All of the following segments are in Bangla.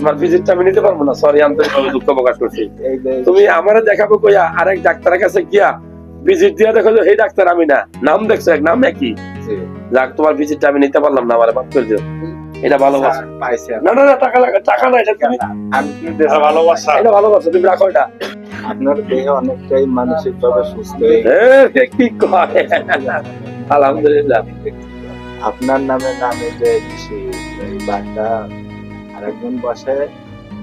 তোমার ভিজিটটা আমি নিতে পারব না? সরি আন্তরিকভাবে দুঃখ প্রকাশ করছি। তুমি আমারে দেখাবো কইয়া আরেক ডাক্তারের কাছে গিয়া ভিজিট দিয়া দেখো যে এই ডাক্তার আমি না। নাম দেখছ এক নাম একই? যাক তোমার ভিজিটটা আমি নিতে পারলাম না আমার মাফ করে দিও এটা ভালোবাসা। পাইছি। না না না টাকা লাগা টাকা না এটা তুমি আমি ভালোবাসা। এটা ভালোবাসা তুমি রাখো এটা। আপনার দেহ অনেকটাই মানসিক ভাবে সুস্থ হয়ে কি কয়? আলহামদুলিল্লাহ। আপনার নামে নামে যে বার্তা আরেকজন বসে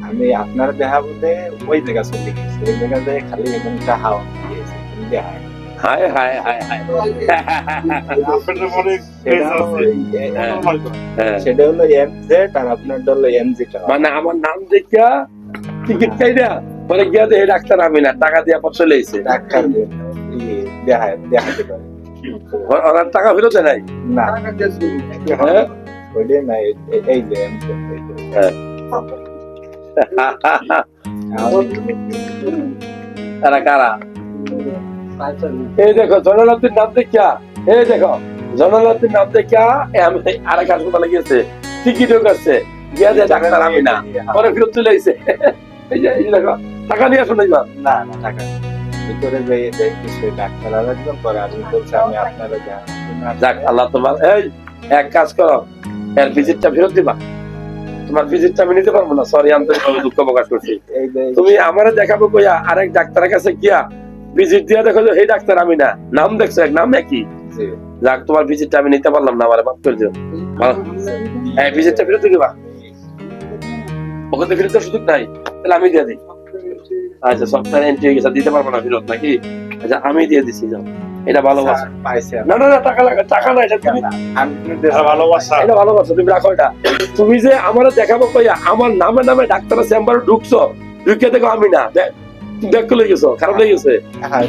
আমি আপনার দেখা বলতে ওই জায়গা চলে গেছি ওই জায়গাতে খালি এখানটা হাওয়া দিয়েছে দেখায় হায় হায় হায় হায়। মনে সেটা হলো আর আপনার হলো আমার নাম দেখিয়া টিকিট কাইরা পরে গিয়া দেখে ডাক্তার আমি না টাকা দিয়া পর চলে এসে ডাক্তার দেখায় দেখাতে ওনার টাকা ফেরত দেয় নাই? না। হ্যাঁ? ওইটাই না এই- যে। তারা কারা এই দেখো নাম দেখিয়া এই দেখো নাম দেখিয়া এ আমি আরেক হাসপাতালে গিয়েছে টিকিটও করছে গিয়া যে ডাক্তার আমি না। পরে ফেরত চলে আইছে। এই যে এই দেখো টাকা নিয়ে আসো না না টাকা ভিতরে ডাক্তার আর একজন পরে আমি বলছি আমি আপনারা যাক আল্লাহ তোমার এই এক কাজ করো। এর ভিজিটটা ফেরত দিবা? তোমার ভিজিটটা আমি নিতে পারব না? সরি আন্তরিকভাবে দুঃখ প্রকাশ করছি। তুমি আমারে দেখাবো কইয়া আরেক ডাক্তারের কাছে গিয়া ভিজিট দিয়া দেখো যে এই ডাক্তার আমি না। নাম দেখছ? এক নাম একই? যাক তোমার ভিজিটটা আমি নিতে পারলাম না আমার মাফ করে দিও। এই ভিজিটটা ফেরত দিবা। ওখান থেকে ফেরত সুযোগ নাই। তাহলে আমি দিয়ে দিই। আচ্ছা সফটওয়্যার এন্ট্রি হয়ে গেছে দিতে পারব না ফেরত নাকি? আচ্ছা আমি দিয়ে দিচ্ছি যাও। এটা ভালোবাসা। না না না টাকা লাগা টাকা না এটা তুমি আমি ভালোবাসা। এটা ভালোবাসা তুমি রাখো এটা। তুমি যে আমারে দেখাবো কইয়া আমার নামে নামে ডাক্তারের চেম্বারে ঢুকছো ঢুকে দেখো আমি না। দেখ দেখ লয়ে গেছো খারাপ লেগে গেছে। হ্যাঁ।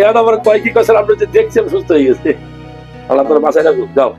এখন আমার কয় কি কয়েছে আপনি যে দেখছেন সুস্থ হয়ে গেছে। আল্লাহ তোর বাসায় রাখুক যাও।